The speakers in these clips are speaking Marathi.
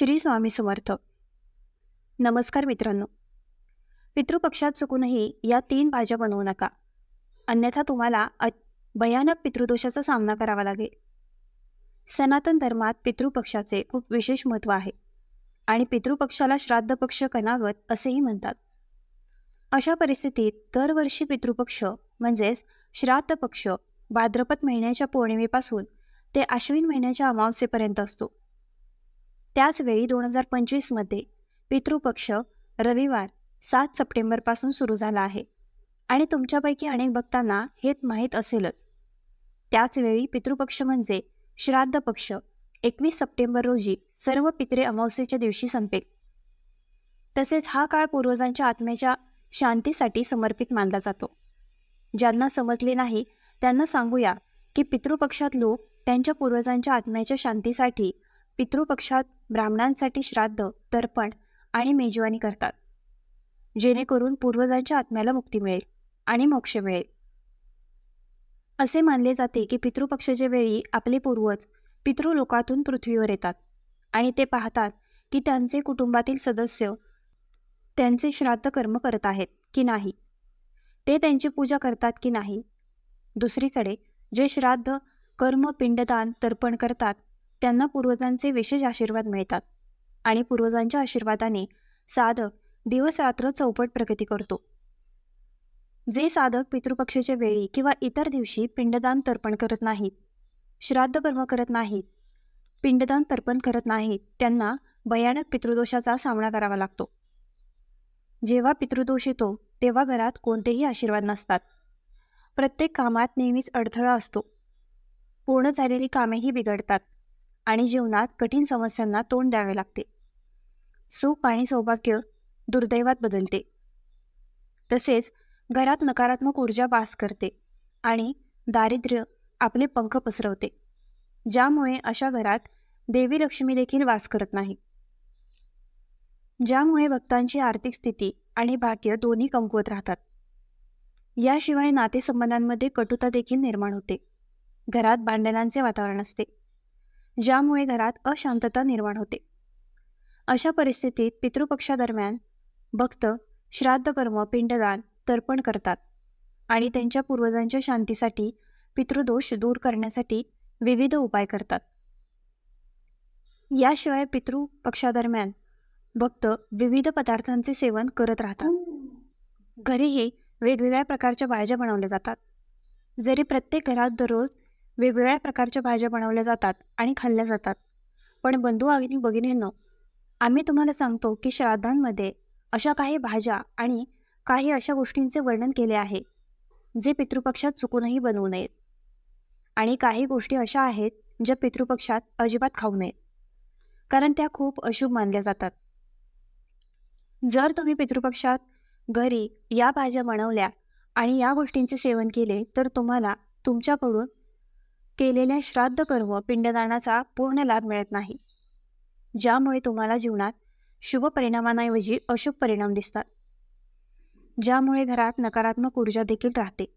श्री स्वामी समर्थ. नमस्कार मित्रांनो. पितृपक्षात चुकूनही या तीन भाज्या बनवू नका. अन्यथा तुम्हाला अ भयानक पितृदोषाचा सामना करावा लागेल. सनातन धर्मात पितृपक्षाचे खूप विशेष महत्त्व आहे आणि पितृपक्षाला श्राद्ध पक्ष कनागत असेही म्हणतात. अशा परिस्थितीत दरवर्षी पितृपक्ष म्हणजेच श्राद्ध पक्ष भाद्रपद महिन्याच्या पौर्णिमेपासून ते आश्विन महिन्याच्या अमावस्येपर्यंत असतो. त्याचवेळी दोन हजार पंचवीसमध्ये पितृपक्ष रविवार सात सप्टेंबरपासून सुरू झाला आहे. आणि तुमच्यापैकी अनेक भक्तांना हे माहीत असेलच. त्याचवेळी पितृपक्ष म्हणजे श्राद्ध पक्ष. एकवीस सप्टेंबर रोजी सर्व पित्रे अमावस्येच्या दिवशी संपेल. तसेच हा काळ पूर्वजांच्या आत्म्याच्या शांतीसाठी समर्पित मानला जातो. ज्यांना समजले नाही त्यांना सांगूया की पितृपक्षात लोक त्यांच्या पूर्वजांच्या आत्म्याच्या शांतीसाठी पितृपक्षात ब्राह्मणांसाठी श्राद्ध तर्पण आणि मेजवानी करतात. जेणेकरून पूर्वजांच्या आत्म्याला मुक्ती मिळेल आणि मोक्ष मिळेल. असे मानले जाते की पितृपक्षाच्या वेळी आपले पूर्वज पितृलोकातून पृथ्वीवर येतात आणि ते पाहतात की त्यांचे कुटुंबातील सदस्य त्यांचे श्राद्ध कर्म करत आहेत की नाही. ते त्यांची पूजा करतात की नाही. दुसरीकडे जे श्राद्ध कर्म पिंडदान तर्पण करतात त्यांना पूर्वजांचे विशेष आशीर्वाद मिळतात आणि पूर्वजांच्या आशीर्वादाने साधक दिवस रात्र चौपट प्रगती करतो. जे साधक पितृपक्षाच्या वेळी किंवा इतर दिवशी पिंडदान तर्पण करत नाहीत श्राद्ध कर्म करत नाहीत पिंडदान तर्पण करत नाहीत त्यांना भयानक पितृदोषाचा सामना करावा लागतो. जेव्हा पितृदोष येतो तेव्हा घरात कोणतेही आशीर्वाद नसतात. प्रत्येक कामात नेहमीच अडथळा असतो. पूर्ण झालेली कामेही बिघडतात. आणि जीवनात कठीण समस्यांना तोंड द्यावे लागते. सुख आणि सौभाग्य दुर्दैवात बदलते. तसेच घरात नकारात्मक ऊर्जा वास करते आणि दारिद्र्य आपले पंख पसरवते. ज्यामुळे अशा घरात देवी लक्ष्मी देखील वास करत नाही. ज्यामुळे भक्तांची आर्थिक स्थिती आणि भाग्य दोन्ही कमकुवत राहतात. याशिवाय नातेसंबंधांमध्ये कटुता देखील निर्माण होते. घरात भांडणांचे वातावरण असते. ज्यामुळे घरात अशांतता निर्माण होते. अशा परिस्थितीत पितृपक्षादरम्यान भक्त श्राद्ध कर्म पिंडदान तर्पण करतात आणि त्यांच्या पूर्वजांच्या शांतीसाठी पितृदोष दूर करण्यासाठी विविध उपाय करतात. याशिवाय पितृपक्षादरम्यान भक्त विविध पदार्थांचे सेवन करत राहतात. घरीही वेगवेगळ्या प्रकारच्या भाज्या बनवल्या जातात. जरी प्रत्येक घरात दररोज वेगवेगळ्या प्रकारच्या भाज्या बनवल्या जातात आणि खाल्ल्या जातात. पण बंधू आणि भगिनींनो आम्ही तुम्हाला सांगतो की श्राद्धांमध्ये अशा काही भाज्या आणि काही अशा गोष्टींचे वर्णन केले आहे जे पितृपक्षात चुकूनही बनवू नयेत. आणि काही गोष्टी अशा आहेत ज्या पितृपक्षात अजिबात खाऊ नयेत. कारण त्या खूप अशुभ मानल्या जातात. जर तुम्ही पितृपक्षात घरी या भाज्या बनवल्या आणि या गोष्टींचे सेवन केले तर तुम्हाला तुमच्याकडून केलेल्या श्राद्ध कर्म पिंडदानाचा पूर्ण लाभ मिळत नाही. ज्यामुळे तुम्हाला जीवनात शुभ परिणामांऐवजी अशुभ परिणाम दिसतात. ज्यामुळे घरात नकारात्मक ऊर्जा देखील राहते.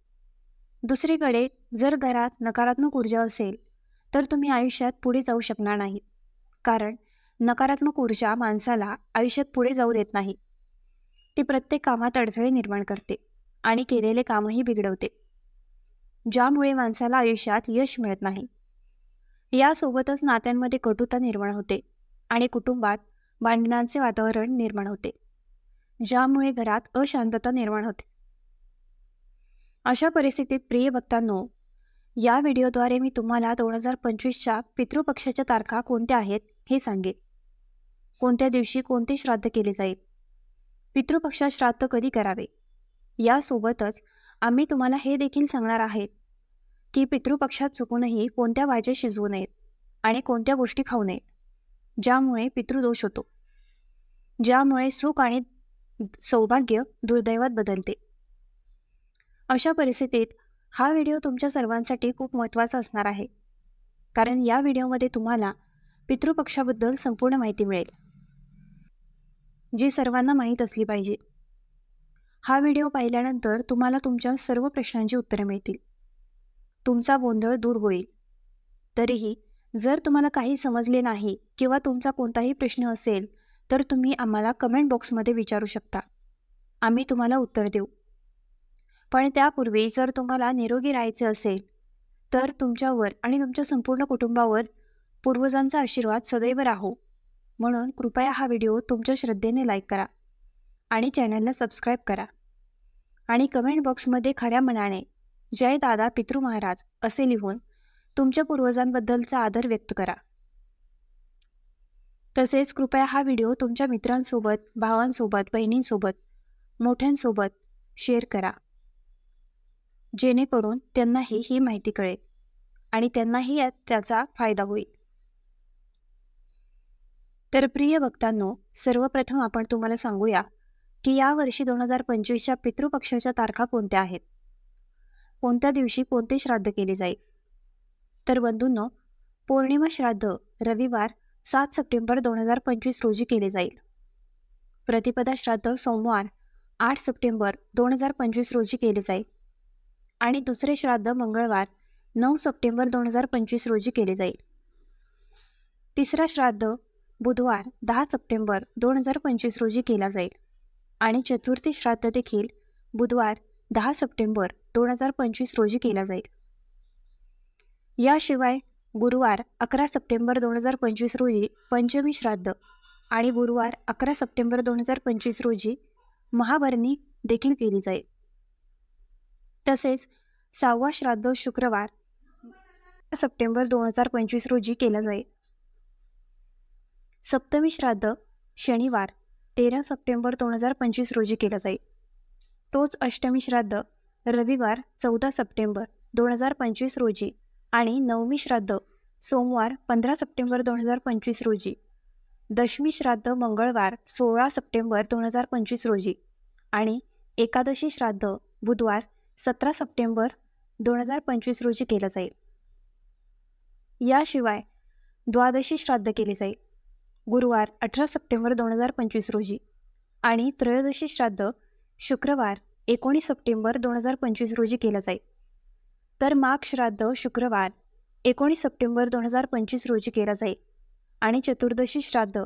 दुसरीकडे जर घरात नकारात्मक ऊर्जा असेल तर तुम्ही आयुष्यात पुढे जाऊ शकणार नाही. कारण नकारात्मक ऊर्जा माणसाला आयुष्यात पुढे जाऊ देत नाही. ती प्रत्येक कामात अडथळे निर्माण करते आणि केलेले कामही बिघडवते. ज्यामुळे माणसाला आयुष्यात यश मिळत नाही. यासोबतच नात्यांमध्ये कटुता निर्माण होते आणि कुटुंबात भांडणांचे वातावरण निर्माण होते ज्यामुळे घरात अशांतता निर्माण होते. अशा परिस्थितीत प्रिय भक्तांनो या व्हिडिओद्वारे मी तुम्हाला दोन हजार पंचवीसच्या पितृपक्षाच्या तारखा कोणत्या आहेत हे सांगेन. कोणत्या दिवशी कोणते श्राद्ध केले जाईल? पितृपक्षात श्राद्ध कधी करावे? यासोबतच आम्ही तुम्हाला हे देखील सांगणार आहेत की पितृपक्षात चुकूनही कोणत्या भाज्या शिजवू नयेत आणि कोणत्या गोष्टी खाऊ नयेत ज्यामुळे पितृदोष होतो. ज्यामुळे सुख आणि सौभाग्य दुर्दैवात बदलते. अशा परिस्थितीत हा व्हिडिओ तुमच्या सर्वांसाठी खूप महत्त्वाचा असणार आहे. कारण या व्हिडिओमध्ये तुम्हाला पितृपक्षाबद्दल संपूर्ण माहिती मिळेल. जी सर्वांना माहीत असली पाहिजे. हा व्हिडिओ पाहिल्यानंतर तुम्हाला तुमच्या सर्व प्रश्नांची उत्तरे मिळतील. तुमचा गोंधळ दूर होईल. तरीही जर तुम्हाला काही समजले नाही किंवा तुमचा कोणताही प्रश्न असेल तर तुम्ही आम्हाला कमेंट बॉक्समध्ये विचारू शकता. आम्ही तुम्हाला उत्तर देऊ. पण त्यापूर्वी जर तुम्हाला निरोगी राहायचे असेल तर तुमच्यावर आणि तुमच्या संपूर्ण कुटुंबावर पूर्वजांचा आशीर्वाद सदैव राहो. म्हणून कृपया हा व्हिडिओ तुमच्या श्रद्धेने लाईक करा. आणि चॅनलला सबस्क्राईब करा. आणि कमेंट बॉक्समध्ये खऱ्या मनाने जय दादा पितृ महाराज असे लिहून तुमच्या पूर्वजांबद्दलचा आदर व्यक्त करा. तसेच कृपया हा व्हिडिओ तुमच्या मित्रांसोबत भावांसोबत बहिणींसोबत मोठ्यांसोबत शेअर करा. जेणेकरून त्यांनाही ही माहिती कळेल आणि त्यांनाही त्याचा फायदा होईल. तर प्रिय भक्तांनो सर्वप्रथम आपण तुम्हाला सांगूया की या वर्षी दोन हजार पंचवीसच्या पितृपक्षाच्या तारखा कोणत्या आहेत? कोणत्या दिवशी कोणते श्राद्ध केले जाईल? तर बंधूंनो पौर्णिमा श्राद्ध रविवार सात सप्टेंबर दोन हजार पंचवीस रोजी केले जाईल. प्रतिपदा श्राद्ध सोमवार आठ सप्टेंबर दोन हजार पंचवीस रोजी केले जाईल. आणि दुसरे श्राद्ध मंगळवार नऊ सप्टेंबर दोन हजार पंचवीस रोजी केले जाईल. तिसरा श्राद्ध बुधवार दहा सप्टेंबर दोन हजार पंचवीस रोजी केला जाईल. आणि चतुर्थी श्राद्ध देखील बुधवार दहा सप्टेंबर दोन हजार पंचवीस रोजी केला जाईल. याशिवाय गुरुवार अकरा सप्टेंबर दोन हजार पंचवीस रोजी पंचमी श्राद्ध आणि गुरुवार अकरा सप्टेंबर दोन हजार पंचवीस रोजी महाभरणी देखील केली जाईल. तसेच सहावा श्राद्ध शुक्रवार सप्टेंबर दोन हजार पंचवीस रोजी केला जाईल. सप्तमी श्राद्ध शनिवार तेरा सप्टेंबर दोन हजार पंचवीस रोजी केला जाईल. तोच अष्टमी श्राद्ध रविवार चौदा सप्टेंबर दोन हजार पंचवीस रोजी आणि नवमी श्राद्ध सोमवार पंधरा सप्टेंबर दोन हजार पंचवीस रोजी. दशमी श्राद्ध मंगळवार सोळा सप्टेंबर दोन हजार पंचवीस रोजी आणि एकादशी श्राद्ध बुधवार सतरा सप्टेंबर दोन हजार पंचवीस रोजी केलं जाईल. याशिवाय द्वादशी श्राद्ध केले जाईल. गुरुवार अठरा सप्टेंबर दोन हजार पंचवीस रोजी आणि त्रयोदशी श्राद्ध शुक्रवार एकोणीस सप्टेंबर दोन हजार पंचवीस रोजी केलं जाईल तर माघ श्राद्ध शुक्रवार एकोणीस सप्टेंबर दोन हजार पंचवीस रोजी केला जाईल आणि चतुर्दशी श्राद्ध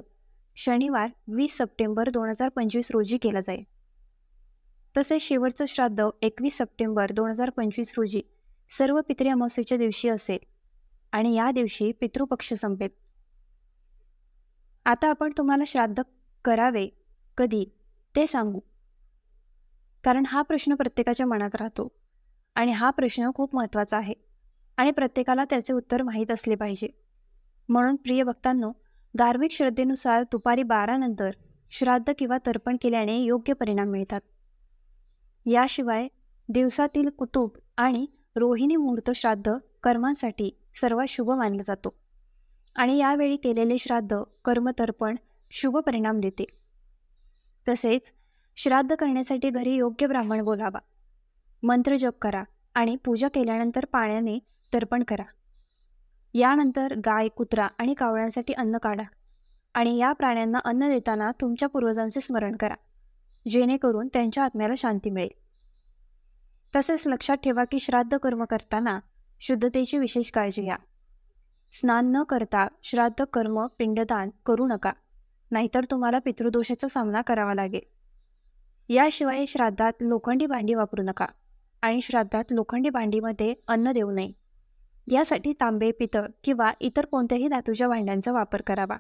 शनिवार वीस सप्टेंबर दोन हजार पंचवीस रोजी केलं जाईल तसेच शेवटचं श्राद्ध एकवीस सप्टेंबर दोन हजार पंचवीस रोजी सर्व पितृ अमावस्येच्या दिवशी असेल आणि या दिवशी पितृपक्ष संपेल. आता आपण तुम्हाला श्राद्ध करावे कधी ते सांगू. कारण हा प्रश्न प्रत्येकाच्या मनात राहतो आणि हा प्रश्न खूप महत्त्वाचा आहे आणि प्रत्येकाला त्याचे उत्तर माहीत असले पाहिजे. म्हणून प्रिय भक्तांनो धार्मिक श्रद्धेनुसार दुपारी बारानंतर श्राद्ध किंवा तर्पण केल्याने योग्य परिणाम मिळतात. याशिवाय दिवसातील कुतुब आणि रोहिणी मुहूर्त श्राद्ध कर्मांसाठी सर्वात शुभ मानला जातो. आणि यावेळी केलेले श्राद्ध कर्मतर्पण शुभ परिणाम देते. तसेच श्राद्ध करण्यासाठी घरी योग्य ब्राह्मण बोलावा. मंत्र जप करा आणि पूजा केल्यानंतर पाण्याने तर्पण करा. यानंतर गाय कुत्रा आणि कावळ्यांसाठी अन्न काढा आणि या प्राण्यांना अन्न देताना तुमच्या पूर्वजांचे स्मरण करा जेणेकरून त्यांच्या आत्म्याला शांती मिळेल. तसेच लक्षात ठेवा की श्राद्ध कर्म करताना शुद्धतेची विशेष काळजी घ्या. स्नान न करता श्राद्ध कर्म पिंडदान करू नका. नाहीतर तुम्हाला पितृदोषाचा सामना करावा लागेल. याशिवाय श्राद्धात लोखंडी भांडी वापरू नका आणि श्राद्धात लोखंडी भांडीमध्ये अन्न देऊ नये. यासाठी तांबे पितळ किंवा इतर कोणत्याही धातूच्या भांड्यांचा वापर करावा.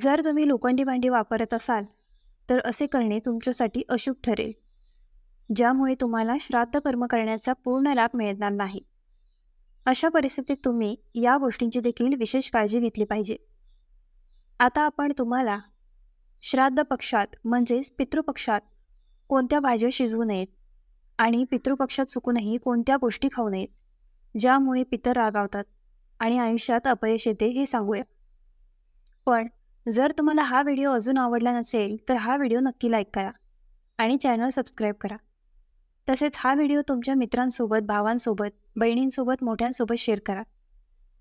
जर तुम्ही लोखंडी भांडी वापरत असाल तर असे करणे तुमच्यासाठी अशुभ ठरेल ज्यामुळे तुम्हाला श्राद्ध कर्म करण्याचा पूर्ण लाभ मिळणार नाही. अशा परिस्थितीत तुम्ही या गोष्टींची देखील विशेष काळजी घेतली पाहिजे. आता आपण तुम्हाला श्राद्ध पक्षात म्हणजेच पितृपक्षात कोणत्या भाज्या शिजवू नयेत आणि पितृपक्षात चुकूनही कोणत्या गोष्टी खाऊ नयेत ज्यामुळे पितर रागावतात आणि आयुष्यात अपयश येते हे सांगूया. पण जर तुम्हाला हा व्हिडिओ अजून आवडला नसेल तर हा व्हिडिओ नक्की लाईक करा आणि चॅनल सबस्क्राईब करा. तसेच हा व्हिडिओ तुमच्या मित्रांसोबत भावांसोबत बहिणींसोबत मोठ्यांसोबत शेअर करा.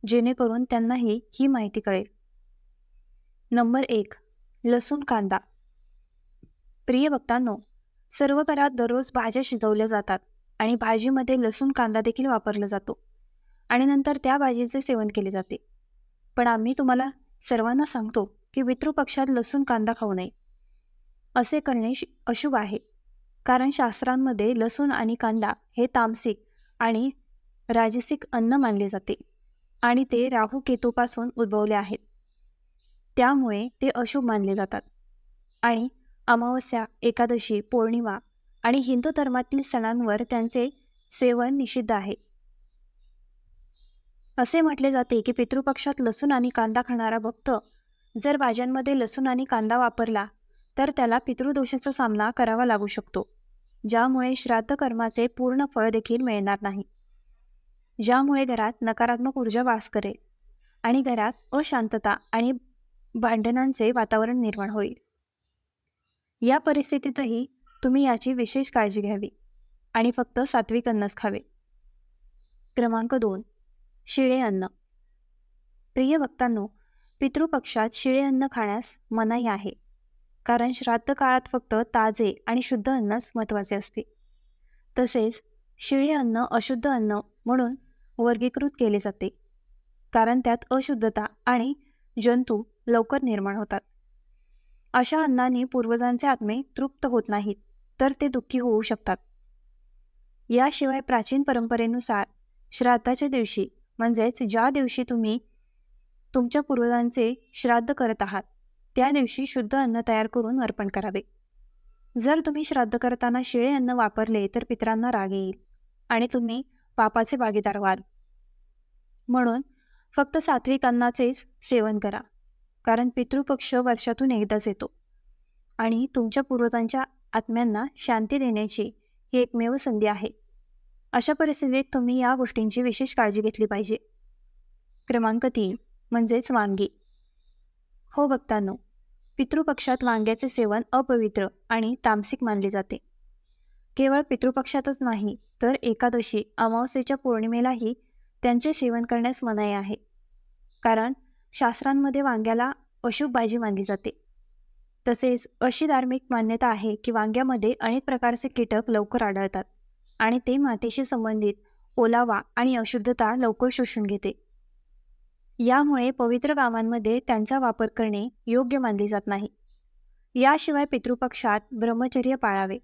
जेणेकरून त्यांनाही ही माहिती कळेल. नंबर एक लसूण कांदा. प्रिय भक्तांनो सर्व घरात दररोज भाज्या शिजवल्या जातात आणि भाजीमध्ये लसूण कांदा देखील वापरला जातो आणि नंतर त्या भाजीचे सेवन केले जाते. पण आम्ही तुम्हाला सर्वांना सांगतो की पितृपक्षात लसूण कांदा खाऊ नये. असे करणे अशुभ आहे. कारण शास्त्रांमध्ये लसूण आणि कांदा हे तामसिक आणि राजसिक अन्न मानले जाते आणि ते राहू केतूपासून उद्भवले आहेत. त्यामुळे ते अशुभ मानले जातात. आणि अमावस्या एकादशी पौर्णिमा आणि हिंदू धर्मातील सणांवर त्यांचे सेवन निषिद्ध आहे. असे म्हटले जाते की पितृपक्षात लसूण आणि कांदा खाणारा भक्त जर भाज्यांमध्ये लसूण आणि कांदा वापरला तर त्याला पितृदोषाचा सामना करावा लागू शकतो ज्यामुळे श्राद्ध कर्माचे पूर्ण फळ देखील मिळणार नाही. ज्यामुळे घरात नकारात्मक ऊर्जा वास करेल आणि घरात अशांतता आणि भांडणांचे वातावरण निर्माण होईल. या परिस्थितीतही तुम्ही याची विशेष काळजी घ्यावी आणि फक्त सात्विक अन्नच खावे. क्रमांक दोन शिळे अन्न. प्रिय वक्तांनो पितृपक्षात शिळे अन्न खाण्यास मनाई आहे. कारण श्राद्ध काळात फक्त ताजे आणि शुद्ध अन्नच महत्त्वाचे असते. तसेच शिळे अन्न अशुद्ध अन्न म्हणून वर्गीकृत केले जाते. कारण त्यात अशुद्धता आणि जंतू लवकर निर्माण होतात. अशा अन्नाने पूर्वजांचे आत्मे तृप्त होत नाहीत तर ते दुःखी होऊ शकतात. याशिवाय प्राचीन परंपरेनुसार श्राद्धाच्या दिवशी म्हणजेच ज्या दिवशी तुम्ही तुमच्या पूर्वजांचे श्राद्ध करत आहात त्या दिवशी शुद्ध अन्न तयार करून अर्पण करावे. जर तुम्ही श्राद्ध करताना शिळे अन्न वापरले तर पितरांना राग येईल आणि तुम्ही पापाचे भागीदार व्हाल. म्हणून फक्त सात्विक अन्नाचेच सेवन करा कारण पितृपक्ष वर्षातून एकदाच येतो आणि तुमच्या पूर्वजांच्या आत्म्यांना शांती देण्याची ही एकमेव संधी आहे. अशा परिस्थितीत तुम्ही या गोष्टींची विशेष काळजी घेतली पाहिजे. क्रमांक तीन म्हणजेच वांगी हो भक्तांनो पितृपक्षात वांग्याचे सेवन अपवित्र आणि तामसिक मानले जाते. केवळ पितृपक्षातच नाही तर एकादशी अमावस्येच्या पौर्णिमेलाही त्यांचे सेवन करण्यास मनाई आहे. कारण शास्त्रांमध्ये वांग्याला अशुभ बाजी मानली जाते. तसेच अशी धार्मिक मान्यता आहे की वांग्यामध्ये अनेक प्रकारचे कीटक लवकर आढळतात आणि ते मातेशी संबंधित ओलावा आणि अशुद्धता लवकर शोषून घेते. यामुळे पवित्र गावांमध्ये त्यांचा वापर करणे योग्य मानले जात नाही. याशिवाय पितृपक्षात ब्रह्मचर्य पाळावे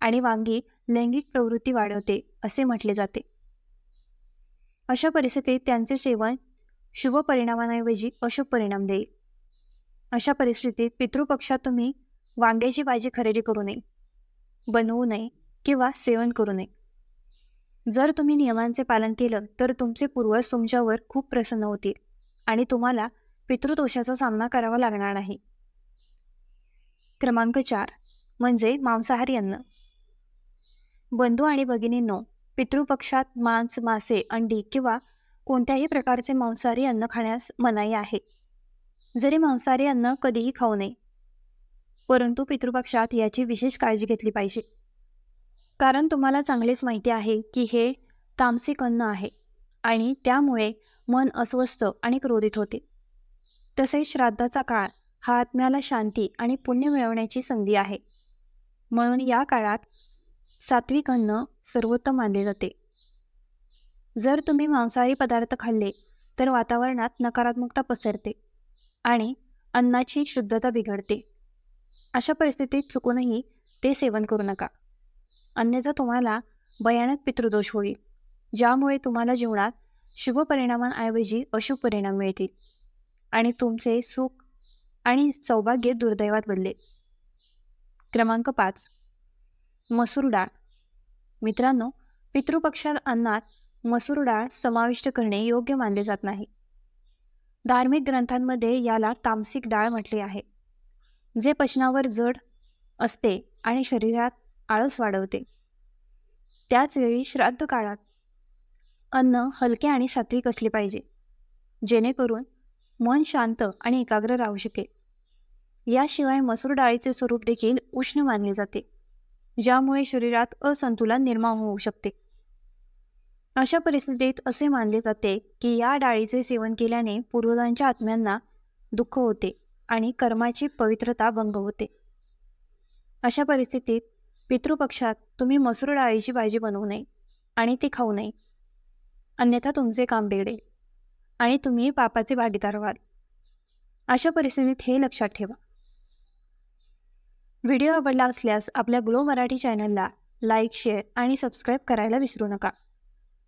आणि वांगी लैंगिक प्रवृत्ती वाढवते असे म्हटले जाते. अशा परिस्थितीत त्यांचे सेवन शुभ परिणामांऐवजी अशुभ परिणाम देईल. अशा परिस्थितीत पितृपक्षात तुम्ही वांग्याची भाजी खरेदी करू नये बनवू नये किंवा सेवन करू नये. जर तुम्ही नियमांचे पालन केलं तर तुमचे पूर्वज तुमच्यावर खूप प्रसन्न होतील. आणि तुम्हाला पितृदोषाचा सामना करावा लागणार नाही. क्रमांक चार. म्हणजे मांसाहारी अन्न. बंधू आणि भगिनींनो पितृपक्षात मांस मासे अंडी किंवा कोणत्याही प्रकारचे मांसाहारी अन्न खाण्यास मनाई आहे. जरी मांसाहारी अन्न कधीही खाऊ नये परंतु पितृपक्षात याची विशेष काळजी घेतली पाहिजे. कारण तुम्हाला चांगलेच माहिती आहे की हे तामसिक अन्न आहे आणि त्यामुळे मन अस्वस्थ आणि क्रोधित होते. तसेच श्राद्धाचा काळ हा आत्म्याला शांती आणि पुण्य मिळवण्याची संधी आहे. म्हणून या काळात सात्विक अन्न सर्वोत्तम मानले जाते. जर तुम्ही मांसाहारी पदार्थ खाल्ले तर वातावरणात नकारात्मकता पसरते आणि अन्नाची शुद्धता बिघडते. अशा परिस्थितीत चुकूनही ते सेवन करू नका. अन्यथा तुम्हाला भयानक पितृदोष होईल ज्यामुळे तुम्हाला जीवनात शुभ परिणामांऐवजी अशुभ परिणाम मिळतील. आणि तुमचे सुख आणि सौभाग्य दुर्दैवात बदलेल. क्रमांक पाच. मसूर डाळ. मित्रांनो पितृपक्षात अन्नात मसूर डाळ समाविष्ट करणे योग्य मानले जात नाही. धार्मिक ग्रंथांमध्ये याला तामसिक डाळ म्हटले आहे जे पचनावर जड असते आणि शरीरात आळस वाढवते. त्याचवेळी श्राद्ध काळात अन्न हलके आणि सात्विक असले पाहिजे. जेणेकरून मन शांत आणि एकाग्र राहू शकेल. याशिवाय मसूर डाळीचे स्वरूप देखील उष्ण मानले जाते ज्यामुळे शरीरात असंतुलन निर्माण होऊ शकते. अशा परिस्थितीत असे मानले जाते की या डाळीचे सेवन केल्याने पूर्वजांच्या आत्म्यांना दुःख होते आणि कर्माची पवित्रता भंग होते. अशा परिस्थितीत पितृपक्षात तुम्ही मसूर डाळीची भाजी बनवू नये आणि ती खाऊ नये. अन्यथा तुमचे काम बिघडेल आणि तुम्ही पापाचे भागीदार व्हाल. अशा परिस्थितीत हे लक्षात ठेवा. व्हिडिओ आवडला असल्यास आपल्या ग्लो मराठी चॅनलला लाईक शेअर आणि सबस्क्राईब करायला विसरू नका.